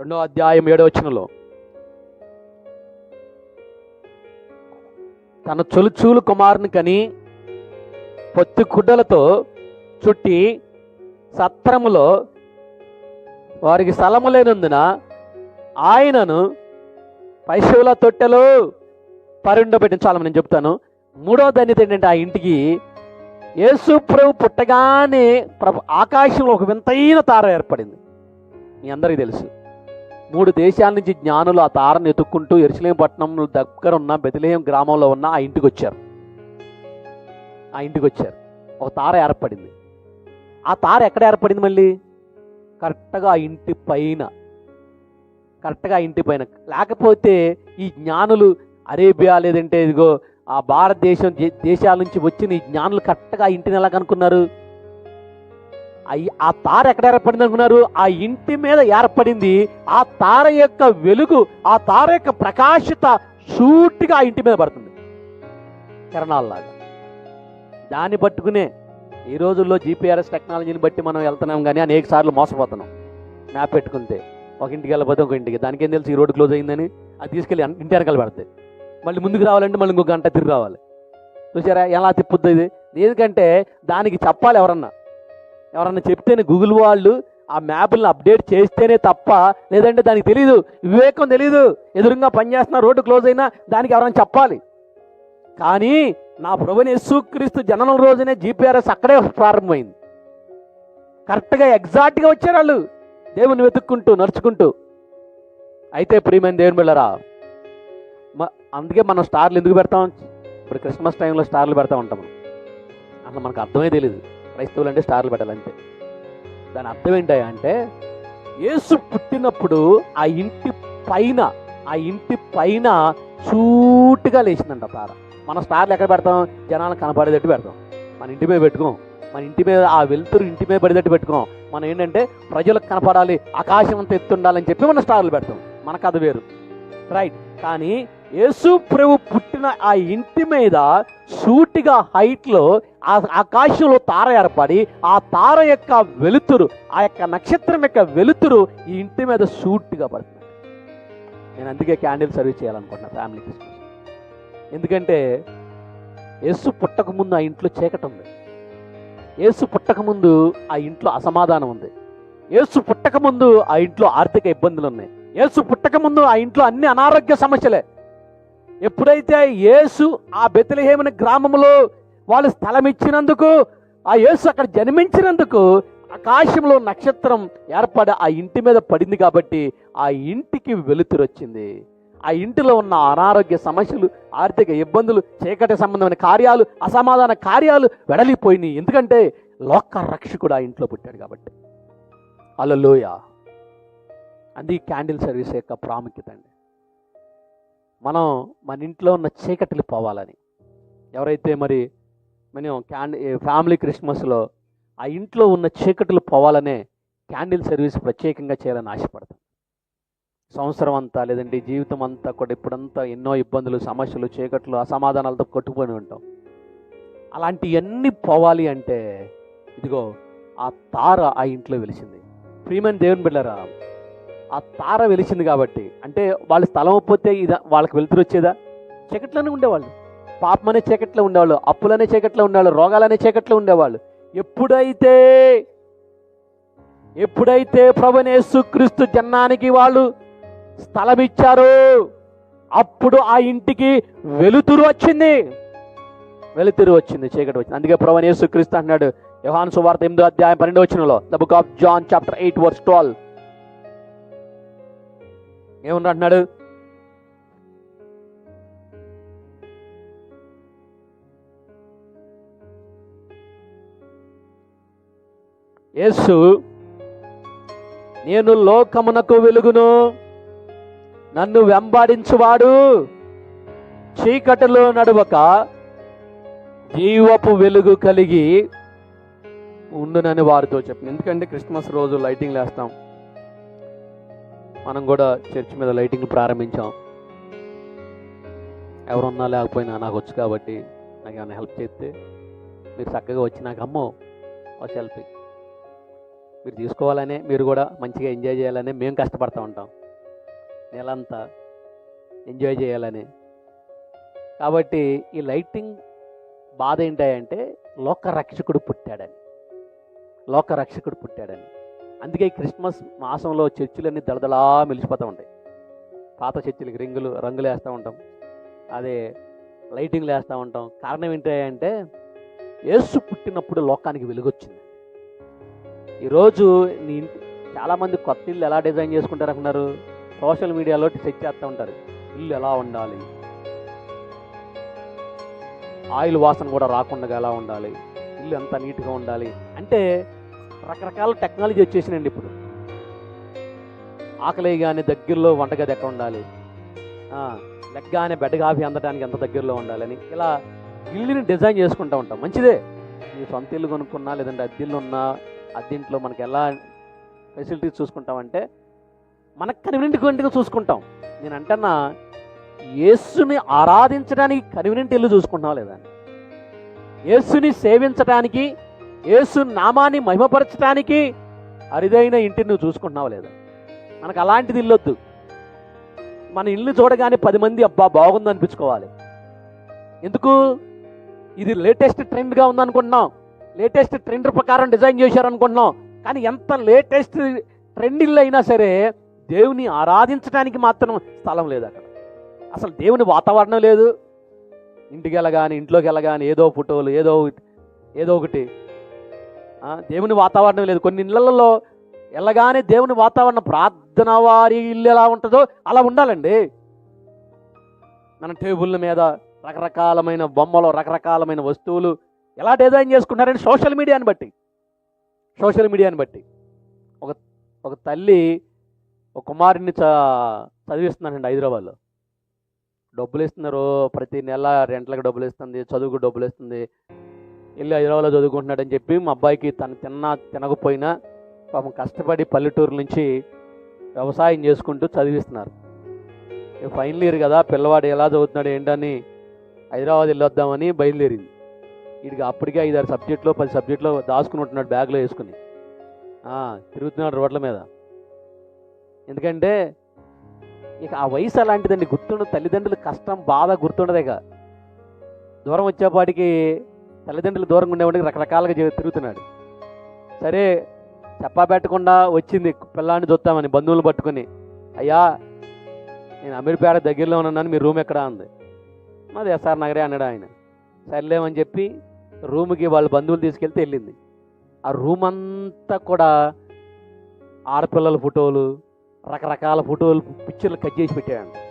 రెండో అధ్యాయం ఏడో వచనంలో తన చొలుచూలు కుమారుని కని పొత్తి కుడ్డలతో చుట్టి సత్రములో వారికి స్థలము లేనందున ఆయనను పైశవుల తొట్టెలో పరుండబెట్టిన చాలా నేను చెప్తాను. మూడో ధన్యత ఏంటంటే ఆ ఇంటికి యేసు ప్రభు పుట్టగానే ప్రభు ఆకాశంలో ఒక వింతైన తార ఏర్పడింది. మీ అందరికీ తెలుసు. మూడు దేశాల నుంచి జ్ఞానులు ఆ తారను ఎత్తుక్కుంటూ ఎరుసలేం పట్టణం దగ్గర ఉన్న బెదిలేయం గ్రామంలో ఉన్న ఆ ఇంటికి వచ్చారు. ఆ ఇంటికి వచ్చారు. ఒక తార ఏర్పడింది. ఆ తార ఎక్కడ ఏర్పడింది మళ్ళీ? కరెక్ట్గా ఆ ఇంటి పైన. కరెక్ట్గా ఆ ఇంటి పైన. లేకపోతే ఈ జ్ఞానులు అరేబియా లేదంటే ఇదిగో ఆ భారతదేశం దేశాల నుంచి వచ్చిన ఈ జ్ఞానులు కరెక్ట్గా ఆ ఇంటిని ఎలా కనుక్కున్నారు ఆ ఆ తార ఎక్కడ ఏర్పడింది అనుకున్నారు? ఆ ఇంటి మీద ఏర్పడింది. ఆ తార యొక్క వెలుగు ఆ తార యొక్క ప్రకాశిత సూటిగా ఆ ఇంటి మీద పడుతుంది. కిరణాల్లాగా. దాన్ని పట్టుకునే ఈ రోజుల్లో జీపీఆర్ఎస్ టెక్నాలజీని బట్టి మనం వెళ్తున్నాం కానీ అనేక సార్లు మోసపోతున్నాం. మ్యాప్ పెట్టుకుంటే ఒక ఇంటికి వెళ్ళిపోతే ఒక ఇంటికి. దానికి ఏం తెలుసు ఈ రోడ్డు క్లోజ్ అయిందని? అది తీసుకెళ్ళి ఇంటి వెనకాల పెడతాయి. మళ్ళీ ముందుకు రావాలంటే మళ్ళీ ఇంకో గంట తిరిగి రావాలి. చూసారా? ఎలా తిప్పుద్ది ఇది? ఎందుకంటే దానికి చెప్పాలి ఎవరన్నా. ఎవరన్నా చెప్తేనే గూగుల్ వాళ్ళు ఆ మ్యాప్లను అప్డేట్ చేస్తేనే తప్ప లేదంటే దానికి తెలియదు వివేకం తెలియదు ఎదురుగా పనిచేస్తున్న రోడ్డు క్లోజ్ అయినా దానికి ఎవరైనా చెప్పాలి. కానీ నా ప్రభుని యేసుక్రీస్తు జననం రోజునే జీపీఆర్ఎస్ అక్కడే ప్రారంభమైంది. కరెక్ట్గా ఎగ్జాక్ట్గా వచ్చారు వాళ్ళు. దేవుని వెతుక్కుంటూ నడుచుకుంటూ. అయితే ప్రియమైన దేవుని బిళ్ళరా అందుకే మనం స్టార్లు ఎందుకు పెడతాం? ఇప్పుడు క్రిస్మస్ టైంలో స్టార్లు పెడతా ఉంటాం అన్న అసలు మనకు అర్థమే తెలియదు క్రైస్తవులు అంటే స్టార్లు పెట్టాలంటే. దాని అర్థం ఏంటి అంటే యేసు పుట్టినప్పుడు ఆ ఇంటి పైన ఆ ఇంటి పైన సూటిగా లేచిందంట తార మన స్టార్లు ఎక్కడ పెడతాం? జనాలకు కనపడేటట్టు పెడతాం. మన ఇంటి మీద పెట్టుకోం. మన ఇంటి మీద ఆ వెలుతురు ఇంటి మీద పడేటట్టు పెట్టుకోం. మనం ఏంటంటే ప్రజలకు కనపడాలి ఆకాశం అంతా ఎత్తుండాలని చెప్పి మన స్టార్లు పెడతాం. మన కథ వేరు. రైట్. కానీ యేసు ప్రభు పుట్టిన ఆ ఇంటి మీద సూటిగా హైట్లో ఆ ఆకాశంలో తార ఏర్పడి ఆ తార యొక్క వెలుతురు ఆ యొక్క నక్షత్రం యొక్క వెలుతురు ఈ ఇంటి మీద సూటిగా పడుతుంది. నేను అందుకే క్యాండిల్ సర్వీస్ చేయాలనుకుంటున్నా ఫ్యామిలీ క్రిస్మస్ ఎందుకంటే యేసు పుట్టక ముందు ఆ ఇంట్లో చీకటి ఉంది. యేసు పుట్టక ముందు ఆ ఇంట్లో అసమాధానం ఉంది. యేసు పుట్టక ముందు ఆ ఇంట్లో ఆర్థిక ఇబ్బందులు ఉన్నాయి. యేసు పుట్టక ముందు ఆ ఇంట్లో అన్ని అనారోగ్య సమస్యలే. ఎప్పుడైతే యేసు ఆ బెతలహేమని గ్రామంలో వాళ్ళు స్థలం ఇచ్చినందుకు ఆ యేసు అక్కడ జన్మించినందుకు ఆకాశంలో నక్షత్రం ఏర్పడి ఆ ఇంటి మీద పడింది కాబట్టి ఆ ఇంటికి వెలుతురు వచ్చింది. ఆ ఇంటిలో ఉన్న అనారోగ్య సమస్యలు ఆర్థిక ఇబ్బందులు చీకటి సంబంధమైన కార్యాలు అసమాధాన కార్యాలు వెడలిపోయినాయి. ఎందుకంటే లోక రక్షకుడు ఆ ఇంట్లో పుట్టాడు కాబట్టి. అలలోయ అది క్యాండిల్ సర్వీస్ యొక్క ప్రాముఖ్యత అండి. మనం మన ఇంట్లో ఉన్న చీకటిలు పోవాలని. ఎవరైతే మరి మనం క్యాండ్ ఫ్యామిలీ క్రిస్మస్లో ఆ ఇంట్లో ఉన్న చీకటిలు పోవాలనే క్యాండిల్ సర్వీస్ ప్రత్యేకంగా చేయాలని ఆశపడతాం. సంవత్సరం అంతా లేదండి జీవితం అంతా కూడా ఇప్పుడంతా ఎన్నో ఇబ్బందులు సమస్యలు చీకట్లు అసమాధానాలతో కొట్టుకొని ఉంటాం. అలాంటివన్నీ పోవాలి అంటే ఇదిగో ఆ తార ఆ ఇంట్లో వెలిసింది. ప్రియమైన దేవుని బిళ్ళరా ఆ తార వెలిచింది కాబట్టి. అంటే వాళ్ళ స్థలం పోతే ఇది వాళ్ళకి వెలుతురు వచ్చేదా? చీకట్లోనే ఉండేవాళ్ళు. పాపం అనే చీకట్లో ఉండేవాళ్ళు. అప్పులనే చీకట్లో ఉండేవాళ్ళు. రోగాలనే చీకట్లో ఉండేవాళ్ళు. ఎప్పుడైతే ఎప్పుడైతే ప్రభునేసుక్రీస్తు జన్నానికి వాళ్ళు స్థలం ఇచ్చారు అప్పుడు ఆ ఇంటికి వెలుతురు వచ్చింది. వెలుతురు వచ్చింది చీకటి వచ్చింది. అందుకే ప్రభు క్రీస్తు అన్నాడు యోహాన్ సువార్త ఎనిమిదో అధ్యాయం పన్నెండు వచ్చినలో the book of John chapter eight verse twelve. ఏమన్నా అంటున్నాడు? యేసు నేను లోకమునకు వెలుగును. నన్ను వెంబడించువాడు. చీకటిలో నడవక జీవపు వెలుగు కలిగి ఉండునని వారితో చెప్పిన ఎందుకంటే క్రిస్మస్ రోజు లైటింగ్ వేస్తాం మనం కూడా చర్చ్ మీద లైటింగ్ ప్రారంభించాం. ఎవరున్నా లేకపోయినా నాకు వచ్చు కాబట్టి నాకు ఏమైనా హెల్ప్ చేస్తే మీరు చక్కగా వచ్చి నాకు అమ్మో వచ్చి హెల్ప్ మీరు తీసుకోవాలనే మీరు కూడా మంచిగా ఎంజాయ్ చేయాలని మేము కష్టపడుతూ ఉంటాం. నెలంతా ఎంజాయ్ చేయాలని. కాబట్టి ఈ లైటింగ్ బాధ ఏంటంటే లోక రక్షకుడు పుట్టాడని. లోక రక్షకుడు పుట్టాడని. అందుకే క్రిస్మస్ మాసంలో చర్చిలన్నీ దళదళా మెలిసిపోతూ ఉంటాయి. పాత చర్చిలకి రింగులు రంగులు వేస్తూ ఉంటాం. అదే లైటింగ్లు వేస్తూ ఉంటాం. కారణం ఏంటంటే యేసు పుట్టినప్పుడు లోకానికి వెలుగొచ్చింది. ఈరోజు నీ ఇంటి చాలామంది కొత్త ఇల్లు ఎలా డిజైన్ చేసుకుంటారు అనుకున్నారు సోషల్ మీడియాలో సెట్ చేస్తూ ఉంటారు. ఇల్లు ఎలా ఉండాలి? ఆయిల్ వాసన కూడా రాకుండా ఎలా ఉండాలి? ఇల్లు ఎంత నీట్గా ఉండాలి? అంటే రకరకాల టెక్నాలజీ వచ్చేసినండి ఇప్పుడు. ఆకలి కానీ దగ్గరలో వంటగది ఎక్కడ ఉండాలి? ఆ, లెగ్గానే బెడ్ కాఫీ అందడానికి ఎంత దగ్గరలో ఉండాలని ఇలా ఇల్లుని డిజైన్ చేసుకుంటూ ఉంటాం. మంచిదే. మీ సొంత ఇల్లు కొనుక్కున్నా లేదంటే అద్దెల్లు ఉన్నా అద్దెంట్లో మనకి ఎలా ఫెసిలిటీస్ చూసుకుంటామంటే మనకు కన్వీనియంట్గా చూసుకుంటాం. నేను అంటన్నా యేసుని ఆరాధించడానికి కన్వీనియంట్ ఇల్లు చూసుకుంటాం లేదా? యేసుని సేవించడానికి యేసు నామాన్ని మహిమపరచడానికి అరుదైన ఇంటిని నువ్వు చూసుకుంటున్నావు లేదా? మనకు అలాంటిది ఇల్లొద్దు. మన ఇల్లు చూడగానే పది మంది అబ్బా బాగుంది అనిపించుకోవాలి. ఎందుకు? ఇది లేటెస్ట్ ట్రెండ్గా ఉందనుకుంటున్నాం. లేటెస్ట్ ట్రెండ్ ప్రకారం డిజైన్ చేశారనుకుంటున్నాం. కానీ ఎంత లేటెస్ట్ ట్రెండ్ ఇల్లు అయినా సరే దేవుని ఆరాధించడానికి మాత్రం స్థలం లేదు అక్కడ. అసలు దేవుని వాతావరణం లేదు. ఇంటికి వెళ్ళగాని ఇంట్లోకి వెళ్ళగాని ఏదో ఫోటోలు ఏదో ఒకటి- ఏదో ఒకటి దేవుని వాతావరణం లేదు. కొన్ని ఇళ్ళలో వెళ్ళగానే దేవుని వాతావరణం ప్రార్థన వారి ఇల్లు ఎలా ఉంటుందో అలా ఉండాలండి. మన టేబుల్ మీద రకరకాలమైన బొమ్మలు రకరకాలమైన వస్తువులు ఎలా డిజైన్ చేసుకుంటారని సోషల్ మీడియాని బట్టి. సోషల్ మీడియాని బట్టి. ఒక ఒక తల్లి ఒక కుమారుడిని చ చదివిస్తున్నానండి హైదరాబాద్లో. డబ్బులు ఇస్తున్నారు. ప్రతి నెల రెంట్లకు డబ్బులు ఇస్తుంది చదువుకు డబ్బులు ఇస్తుంది. వెళ్ళి హైదరాబాద్లో చదువుకుంటున్నాడని చెప్పి మా అబ్బాయికి తను తిన్నా తినకపోయినా పాపం కష్టపడి పల్లెటూరు నుంచి వ్యవసాయం చేసుకుంటూ చదివిస్తున్నారు. ఫైనల్ ఇయర్ కదా పిల్లవాడు ఎలా చదువుతున్నాడు ఏంటని హైదరాబాద్ వెళ్ళొద్దామని బయలుదేరింది. వీడికి అప్పటికే ఐదారు సబ్జెక్టులో పది సబ్జెక్టులో దాచుకుని ఉంటున్నాడు బ్యాగ్లో వేసుకుని. తిరుగుతున్నాడు రోడ్ల మీద. ఎందుకంటే ఇక ఆ వయసు అలాంటిదండి గుర్తుండదు తల్లిదండ్రులు కష్టం బాధ గుర్తుండదేక దూరం వచ్చేపాటికి తల్లిదండ్రులు దూరంగా ఉండేవాడికి రకరకాలుగా తిరుగుతున్నాడు. సరే చెప్పా పెట్టకుండా వచ్చింది పిల్లాన్ని చూస్తామని బంధువులు పట్టుకుని. అయ్యా నేను అమీర్పేట దగ్గరలో ఉన్నాను మీ రూమ్ ఎక్కడా ఉంది? మాది ఎస్ఆర్ నగరే అన్నాడు ఆయన. సర్లేమని చెప్పి రూమ్కి వాళ్ళ బంధువులు తీసుకెళ్తే వెళ్ళింది. ఆ రూమ్ అంతా కూడా ఆడపిల్లల ఫోటోలు రకరకాల ఫోటోలు పిక్చర్లు కట్ చేసి పెట్టాడు